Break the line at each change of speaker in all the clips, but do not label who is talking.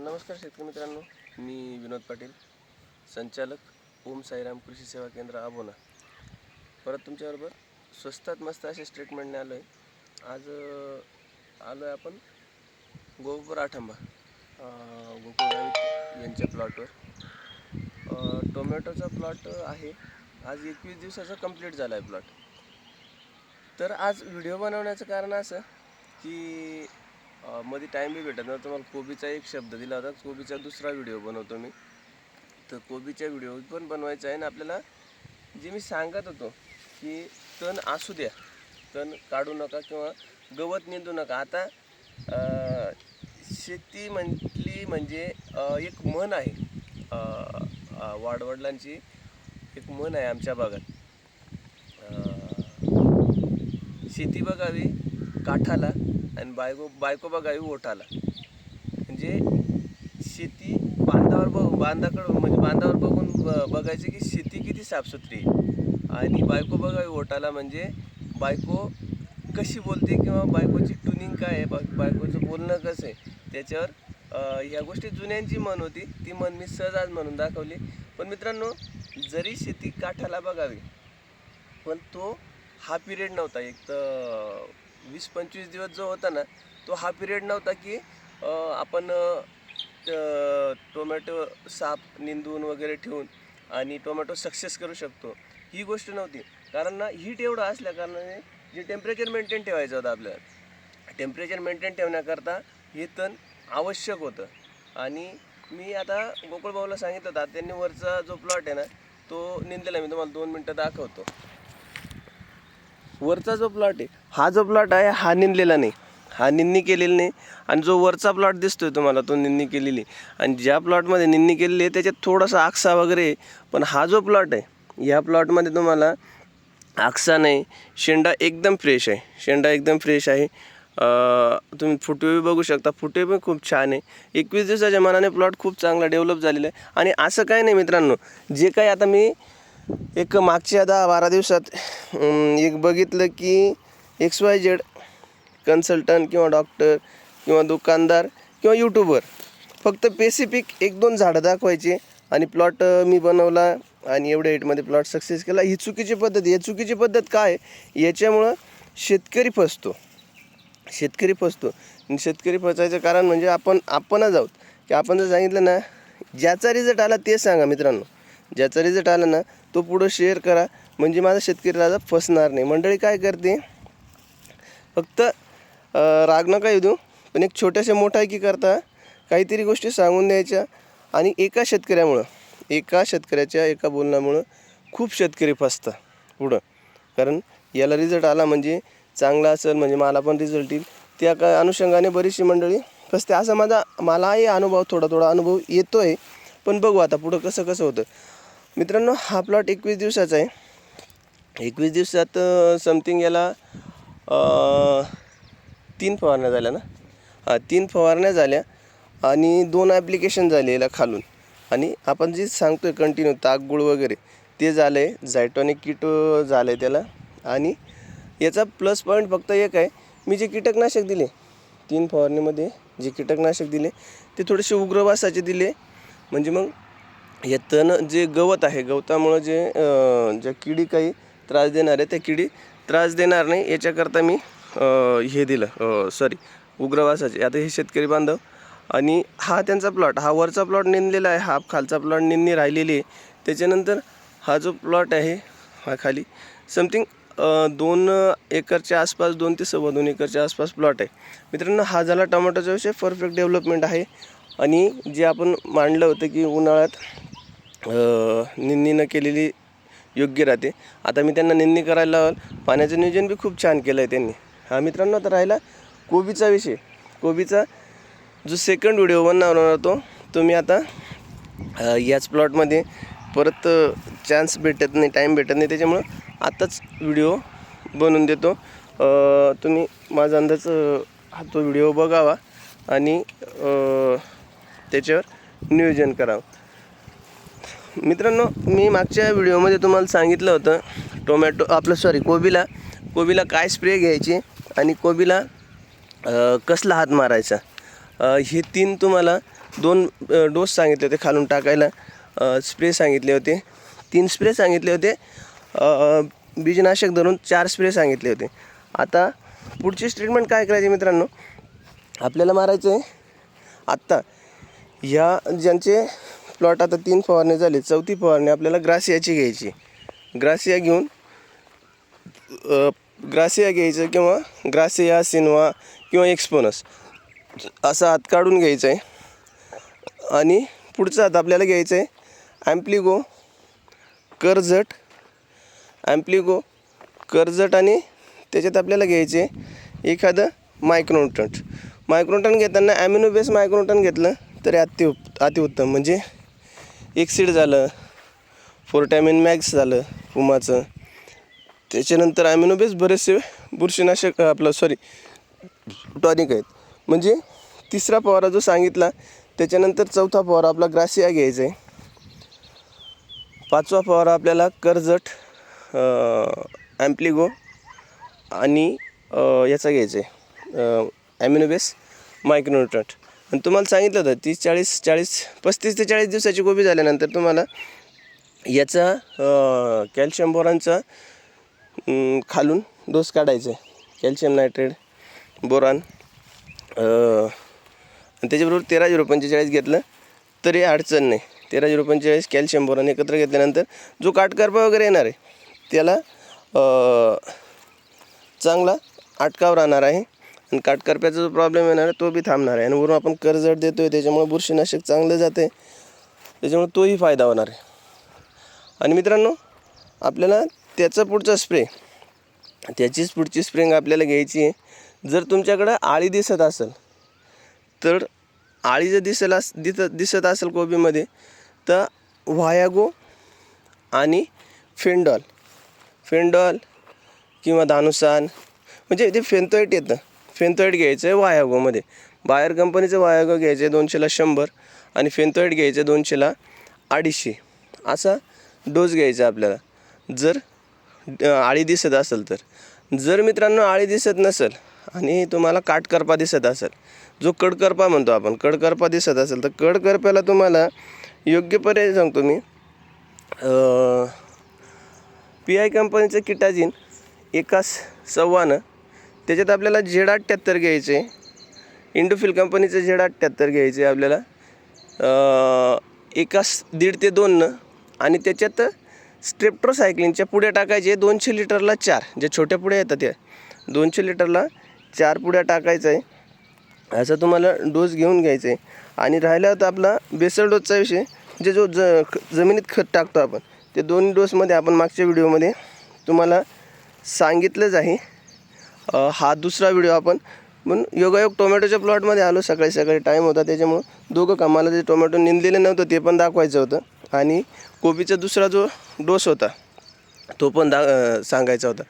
नमस्कार शेतकरी मित्रांनो मी विनोद पाटील संचालक ओम साईराम कृषी सेवा केंद्र आबोना. परत तुमच्याबरोबर स्वस्तात मस्त अशा स्टेटमेंटने आलो आहे आज आलो आहे आपण गोपूर आठंबा गोकुळ यांच्या प्लॉटवर टोमॅटोचा प्लॉट आहे. आज एकवीस दिवसाचा कंप्लीट झाला आहे प्लॉट तर आज व्हिडिओ बनवण्याचं कारण असं की मध्ये टाईम बी भेटत नव्हता. मला कोबीचा एक शब्द दिला होता. कोबीचा दुसरा व्हिडिओ बनवतो मी. तर कोबीच्या व्हिडिओ पण बनवायचा आहे आणि आपल्याला जे मी सांगत होतो की तण असू द्या. तण काढू नका किंवा गवत निंदू नका. आता शेती म्हटली म्हणजे एक मन आहे. वाडवडिलांची एक मन आहे आमच्या भागात. शेती बघावी काठाला. आणि बायको बायको बघावी ओठाला. म्हणजे शेती बांधावर बघ बांधाकडं म्हणजे बांधावर बघून ब- बघायची की शेती किती साफसुथरी आणि बायको बघावी ओठाला म्हणजे बायको कशी बोलते किंवा बायकोची ट्युनिंग काय आहे बा बायकोचं बोलणं कसं आहे त्याच्यावर ह्या गोष्टी जुन्यांची मन होती. ती मन मी सहज आज म्हणून दाखवली. पण मित्रांनो जरी शेती काठाला बघावी पण तो हा पिरियड नव्हता. एक तर वीस पंचवीस दिवस जो होता ना तो हा पिरियड नव्हता की आपण टोमॅटो साप निंदून वगैरे ठेवून आणि टोमॅटो सक्सेस करू शकतो. ही गोष्ट नव्हती. कारण ना हीट एवढं असल्या कारणाने जे टेम्परेचर मेंटेन ठेवायचं होतं आपल्याला टेम्परेचर मेंटेन ठेवण्याकरता हे तण आवश्यक होतं. आणि मी आता गोकुळ भाऊला सांगितलं होतं आता त्यांनी वरचा जो प्लॉट आहे ना तो निंदला मी तुम्हाला दोन मिनटं दाखवतो. वरचा जो प्लॉट आहे हा जो प्लॉट आहे हा निंदलेला नाही. हा निंदणी केलेली नाही. आणि जो वरचा प्लॉट दिसतोय तुम्हाला तो निंदणी केलेली आणि ज्या प्लॉटमध्ये निंदणी केलेली आहे त्याच्यात थोडासा आक्सा वगैरे आहे. पण हा जो प्लॉट आहे ह्या प्लॉटमध्ये तुम्हाला आक्सा नाही. शेंडा एकदम फ्रेश आहे. शेंडा एकदम फ्रेश आहे. तुम्ही फुटवे बघू शकता. फुटवे पण खूप छान आहे. एकवीस दिवसाच्या मनाने प्लॉट खूप चांगला डेव्हलप झालेला आहे. आणि असं काही नाही मित्रांनो. जे काही आता मी एक मागच्या दहा बारा दिवसात एक बघितलं की एक्स वाय जेड कन्सल्टंट किंवा डॉक्टर किंवा दुकानदार किंवा यूट्यूबर फक्त पेसिफिक एक दोन झाडं दाखवायचे आणि प्लॉट मी बनवला आणि एवढ्या हिटमध्ये प्लॉट सक्सेस केला. ही चुकीची पद्धत ही चुकीची पद्धत काय आहे? याच्यामुळं शेतकरी फसतो. शेतकरी फसतो. आणि शेतकरी फसायचं कारण म्हणजे आपण आपणच आहोत. की आपण जर सांगितलं ना ज्याचा रिझल्ट आला ते सांगा मित्रांनो. ज्याचा रिझल्ट आला ना तो पुढं शेअर करा. म्हणजे माझा शेतकरी राजा फसणार नाही. मंडळी काय करते? फक्त राग नका येऊ देऊ. पण एक छोट्याशा मोठायकी करता. काहीतरी गोष्टी सांगून द्यायच्या. आणि एका शेतकऱ्यामुळं एका शेतकऱ्याच्या एका बोलण्यामुळं खूप शेतकरी फसतं पुढं. कारण याला रिझल्ट आला म्हणजे चांगला असेल म्हणजे मला पण रिझल्ट येईल. त्या का अनुषंगाने बरीचशी मंडळी फसते. असा माझा मलाही अनुभव थोडा थोडा अनुभव येतो आहे पण बघू आता पुढं कसं कसं होतं. मित्रांनो हा प्लॉट एकवीस दिवसाचा आहे. एकवीस दिवसात समथिंग याला तीन फवारण्या झाल्या ना? हां तीन फवारण्या झाल्या आणि दोन ॲप्लिकेशन झाले याला खालून. आणि आपण जे सांगतो आहे कंटिन्यू ताकगुळ वगैरे ते झालं आहे झायटॉनिक किट झालं आहे त्याला. आणि याचा प्लस पॉईंट फक्त एक आहे मी जे कीटकनाशक दिले तीन फवारणीमध्ये जे कीटकनाशक दिले ते थोडेसे उग्रवासाचे दिले. म्हणजे मग हे तण जे गवत आहे गवतामुळं जे ज्या किडी काही त्रास देणार आहे त्या किडी त्रास देणार नाही. याच्याकरता मी हे दिलं सॉरी उग्रवासाचे. आता हे शेतकरी बांधव आणि हा त्यांचा प्लॉट हा वरचा प्लॉट निंदलेला आहे हा खालचा प्लॉट निंदणी राहिलेली आहे. त्याच्यानंतर हा जो प्लॉट आहे हा खाली समथिंग दोन एकरच्या आसपास दोन ते सव्वा दोन एकरच्या आसपास प्लॉट आहे. मित्रांनो हा झाला टोमॅटोचा विषय. परफेक्ट डेव्हलपमेंट आहे. आणि जे आपण मांडलं होतं की उन्हाळ्यात निंदणी न केलेली योग्य राहते. आता मी त्यांना निंदणी करायला लावल. पाण्याचं नियोजन बी खूप छान केलं आहे त्यांनी. हा मित्रांनो आता राहिला कोबीचा विषय. कोबीचा जो सेकंड व्हिडिओ बनणार होतो तो मी आता याच प्लॉटमध्ये परत चान्स भेटत नाही टाईम भेटत नाही. त्याच्यामुळं आत्ताच व्हिडिओ बनवून देतो. तुम्ही माझा अंदाज हा तो व्हिडिओ बघावा आणि त्याच्यावर नियोजन करावं. मित्रांनो मी मागच्या व्हिडिओमध्ये तुम्हाला सांगितलं होतं टोमॅटो आपलं सॉरी कोबीला कोबीला काय स्प्रे घ्यायची आणि कोबीला कसला हात मारायचा? हे तीन तुम्हाला दोन डोस सांगितले होते खालून टाकायला. स्प्रे सांगितले होते. तीन स्प्रे सांगितले होते. बीजनाशक धरून चार स्प्रे सांगितले होते. आता पुढची ट्रीटमेंट काय करायची मित्रांनो? आपल्याला मारायचं आहे आत्ता. ह्या ज्यांचे प्लॉट आता तीन फवारणी झाले. चौथी फवारणी आपल्याला ग्रासियाची घ्यायची. ग्रासिया घेऊन ग्रासिया घ्यायचं किंवा ग्रासिया सिनवा किंवा एक्सपोनस. असं हात काढून घ्यायचं आहे आणि पुढचा हात आपल्याला घ्यायचं आहे ॲम्प्लिगो कर्जट ॲम्प्लिगो कर्जट आणि त्याच्यात आपल्याला घ्यायचे एखादं मायक्रोन्टन मायक्रोन्टन घेताना ॲम्युनोबेस बेस घेतलं तरी अति उप अतिउत्तम. म्हणजे एक्सिड झालं. फोरटॅमिन मॅक्स झालं पुमाचं. त्याच्यानंतर ॲमिनोबेस बरेचसे बुरशीनाशक आपलं सॉरी टॉनिक आहेत. म्हणजे तिसरा फवारा जो सांगितला त्याच्यानंतर चौथा फवारा आपला ग्रासिया घ्यायचा आहे. पाचवा फवारा आपल्याला कर्जट ॲम्प्लिगो आणि याचा घ्यायचा आहे. ॲमिनोबेस मायक्रोन्युट्रंट आणि तुम्हाला सांगितलं होतं तीस चाळीस चाळीस पस्तीस ते चाळीस दिवसाची गोबी झाल्यानंतर तुम्हाला याचा कॅल्शियम बोरांचा खालून डोस काढायचा आहे. कॅल्शियम नायट्रेट बोरान आणि त्याच्याबरोबर तेरा झिरो पंचेचाळीस घेतलं तरी अडचण नाही. तेरा झिरो पंचेचाळीस कॅल्शियम बोरान एकत्र घेतल्यानंतर जो काटकारपा वगैरे येणार आहे त्याला चांगला अटकाव राहणार आहे. आणि काटकरप्याचा जो प्रॉब्लेम येणार आहे तो बी थांबणार आहे. आणि वरून आपण कर्जट देतो आहे त्याच्यामुळे बुरशीनाशक चांगलं जाते त्याच्यामुळे तोही फायदा होणार आहे. आणि मित्रांनो आपल्याला त्याचा पुढचा स्प्रे त्याचीच पुढची स्प्रिंग आपल्याला घ्यायची आहे. जर तुमच्याकडं आळी दिसत असेल तर आळी जर दिसेल अस दिसत दिसत असेल कोबीमध्ये तर व्हायागो आणि फेंडॉल. फेंडॉल किंवा धानुसान म्हणजे ते फेंतोईट येतं फेंतोईट घ्यायचं आहे वायागोमध्ये. बाहेर कंपनीचं वायागो घ्यायचं आहे दोनशेला शंभर आणि फेंतोईट घ्यायचं आहे दोनशेला अडीचशे. असा डोस घ्यायचा आपल्याला. जर आळी दिसत असेल तर. जर मित्रांनो आळी दिसत नसेल आणि तुम्हाला काटकरपा दिसत असेल जो कडकरपा म्हणतो आपण कडकरपा दिसत असेल तर कडकरप्याला तुम्हाला योग्य पर्याय सांगतो मी. पी आय कंपनीचं किटाजिन एका सव्वानं त्याच्यात आपल्याला झेड अठ्ठ्याहत्तर घ्यायचे. इंडोफिल कंपनीचं झेड अठ्ठ्याहत्तर घ्यायचे आपल्याला. एकास एका दीड ते दोननं आणि त्याच्यात स्ट्रेप्ट्रोसायक्लिनच्या पुढ्या टाकायचे दोनशे लिटरला चार. ज्या छोट्या पुढ्या येतात त्या. दोनशे लिटरला चार पुड्या टाकायचं आहे. असा तुम्हाला डोस घेऊन घ्यायचा. आहे आणि राहिला होता आपला बेसल डोसचा विषय. जे जो ज ख- जमिनीत खत टाकतो आपण. ते दोन्ही डोसमध्ये आपण मागच्या व्हिडिओमध्ये तुम्हाला सांगितलंच आहे. हा दुसरा व्हिडिओ आपण. पण योगायोग टोमॅटोच्या प्लॉटमध्ये आलो सकाळी सकाळी. टाईम होता त्याच्यामुळं दोघं कामाला जे टोमॅटो निंदलेलं नव्हतं ते पण दाखवायचं होतं. आणि कोबीचा दुसरा जो डोस होता तो पण दा सांगायचा होता.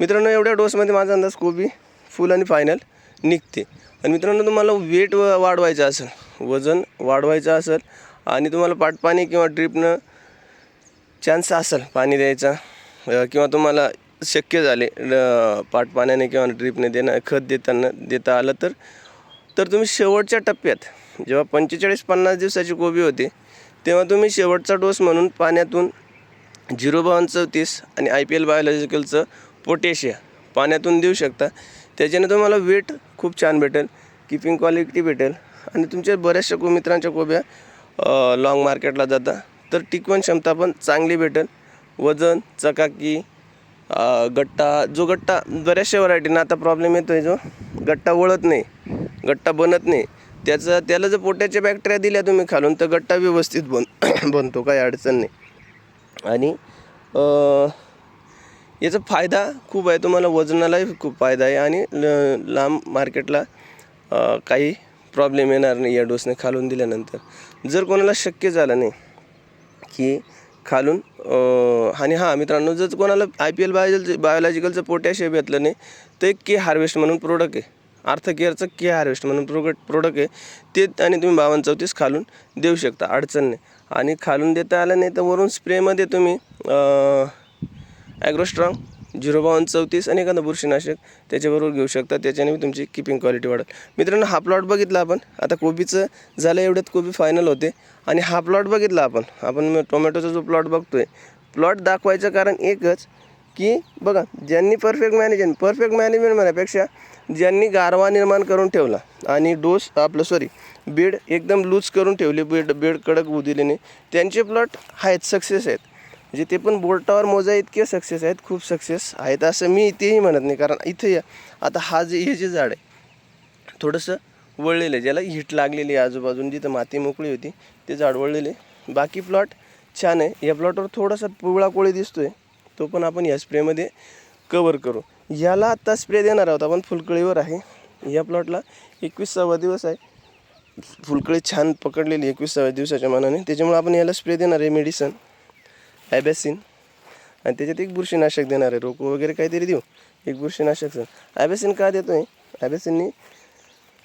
मित्रांनो एवढ्या डोसमध्ये माझा अंदाज कोबी फुल आणि फायनल निघते. आणि मित्रांनो तुम्हाला वेट व वाढवायचं असेल वजन वाढवायचं असेल आणि तुम्हाला पाटपाणी किंवा ड्रीपनं चान्स असेल पाणी द्यायचा किंवा तुम्हाला शक्य झाले पाटपाण्याने किंवा ड्रीपने देणं खत देताना देता आलं तर तर तुम्ही शेवटच्या टप्प्यात जेव्हा पंचेचाळीस पन्नास दिवसाची कोबी होते तेव्हा तुम्ही शेवटचा डोस म्हणून पाण्यातून झिरो बावन चौतीस आणि आय पी एल बायोलॉजिकलचं पोटॅशिया पाण्यातून देऊ शकता. त्याच्याने तुम्हाला वेट खूप छान भेटेल किपिंग क्वालिटी भेटेल आणि तुमच्या बऱ्याचशा को मित्रांच्या कोब्या लाँग मार्केटला जातात तर टिकवण क्षमता पण चांगली भेटेल. वजन चकाकी गट्टा जो गट्टा बऱ्याचशा व्हरायटीनं आता प्रॉब्लेम येतो आहे जो. गट्टा वळत नाही गट्टा बनत नाही. त्याचं त्याला जर पोट्याच्या बॅक्टेरिया दिल्या तुम्ही खालून तर गट्टा व्यवस्थित बन बनतो काही अडचण नाही. आणि याचा फायदा खूप आहे तुम्हाला वजनालाही खूप फायदा आहे आणि ल लांब मार्केटला काही प्रॉब्लेम येणार नाही या डोसने खालून दिल्यानंतर. जर कोणाला शक्य झालं नाही की खालून आणि हां मित्रांनो जर कोणाला आय पी एल बायोलॉजी बायोलॉजिकलचं पोटॅशियम घेतलं नाही तर एक के हार्वेस्ट म्हणून प्रोडक्ट आहे. अर्थ केअरचं के हार्वेस्ट म्हणून प्रोडक्ट प्रोडक्ट आहे. ते आणि तुम्ही बावन्न चौतीस खालून देऊ शकता अडचण नाही. आणि खालून देता आलं नाही तर वरून स्प्रेमध्ये तुम्ही ॲग्रोस्ट्रॉंग झिरो बावन्न चौतीस आणि एखादं बुरशीनाशक त्याच्याबरोबर घेऊ शकता. त्याच्याने मी तुमची किपिंग क्वालिटी वाढेल. मित्रांनो हा प्लॉट बघितला आपण. आता कोबीचं झालं एवढ्यात कोबी फायनल होते. आणि हा प्लॉट बघितला आपण. आपण टोमॅटोचा जो प्लॉट बघतोय प्लॉट दाखवायचं कारण एकच की बघा ज्यांनी परफेक्ट मॅनेजमेंट परफेक्ट मॅनेजमेंट म्हणण्यापेक्षा ज्यांनी गारवा निर्माण करून ठेवला आणि डोस आपलं सॉरी बेड एकदम लूज करून ठेवले बेड बेड कडक होऊ दिले नाही त्यांचे प्लॉट आहेत सक्सेस आहेत. म्हणजे ते पण बोर्टावर मोजा इतके सक्सेस आहेत खूप सक्सेस आहेत असं मी इथेही म्हणत नाही. कारण इथे या आता हा जे हे जे झाड आहे थोडंसं वळलेलं आहे. ज्याला हिट लागलेली आहे आजूबाजून जिथं माती मोकळी होती ते झाड वळलेले आहे. बाकी प्लॉट छान आहे. या प्लॉटवर थोडासा पिवळा कोळी दिसतोय तो पण आपण या स्प्रेमध्ये कवर करू. याला आत्ता स्प्रे देणार आहोत आपण फुलकळीवर आहे. या प्लॉटला एकवीसावा दिवस आहे. फुलकळी छान पकडलेली एकवीसाव्या दिवसाच्या मानाने. त्याच्यामुळे आपण याला स्प्रे देणार आहे मेडिसन ॲबॅसिन आणि त्याच्यात एक बुरशीनाशक देणार आहे रोको वगैरे काहीतरी देऊ. एक बुरशीनाशक. ॲबॅसिन का देतो आहे ॲबॅसिननी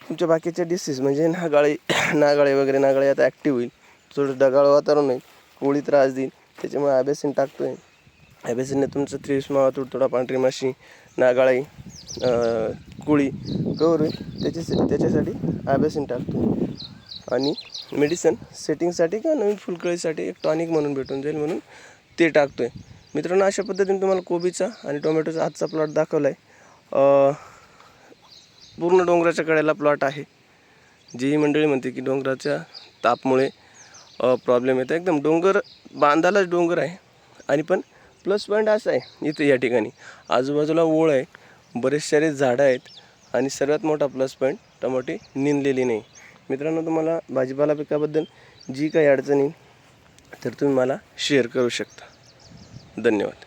तुमच्या बाकीच्या डिसीज म्हणजे नागाळी नागाळे वगैरे नागाळे आता ॲक्टिव्ह होईल. थोडं ढगाळ वातावरण होईल. कोळी त्रास देईल. त्याच्यामुळे ॲबॅसिन टाकतो आहे ॲबॅसिनने तुमचं त्रिस तुडतुडा पांढरी माशी नागाळी कोळी कवर होईल. त्याच्या त्याच्यासाठी ॲबॅसिन टाकतो आणि मेडिसन सेटिंगसाठी किंवा नवीन फुलकळीसाठी एक टॉनिक म्हणून भेटून जाईल म्हणून ते टाकतो आहे मित्रांनो अशा पद्धतीने तुम्हाला कोबीचा आणि टोमॅटोचा आजचा प्लॉट दाखवला आहे पूर्ण डोंगराच्या कड्याला प्लॉट आहे. जी ही मंडळी म्हणते की डोंगराच्या तापमुळे प्रॉब्लेम येतो. एकदम डोंगर बांधालाच डोंगर आहे. आणि पण प्लस पॉईंट असा आहे इथे या ठिकाणी. आजूबाजूला ओळ आहे बरेच सारे झाडं आहेत आणि सर्वात मोठा प्लस पॉईंट टमाटे निंदलेली नाही. मित्रांनो तुम्हाला भाजीपाला पिकाबद्दल जी काही अडचणी तर तुम्ही मला शेअर करू शकता. धन्यवाद.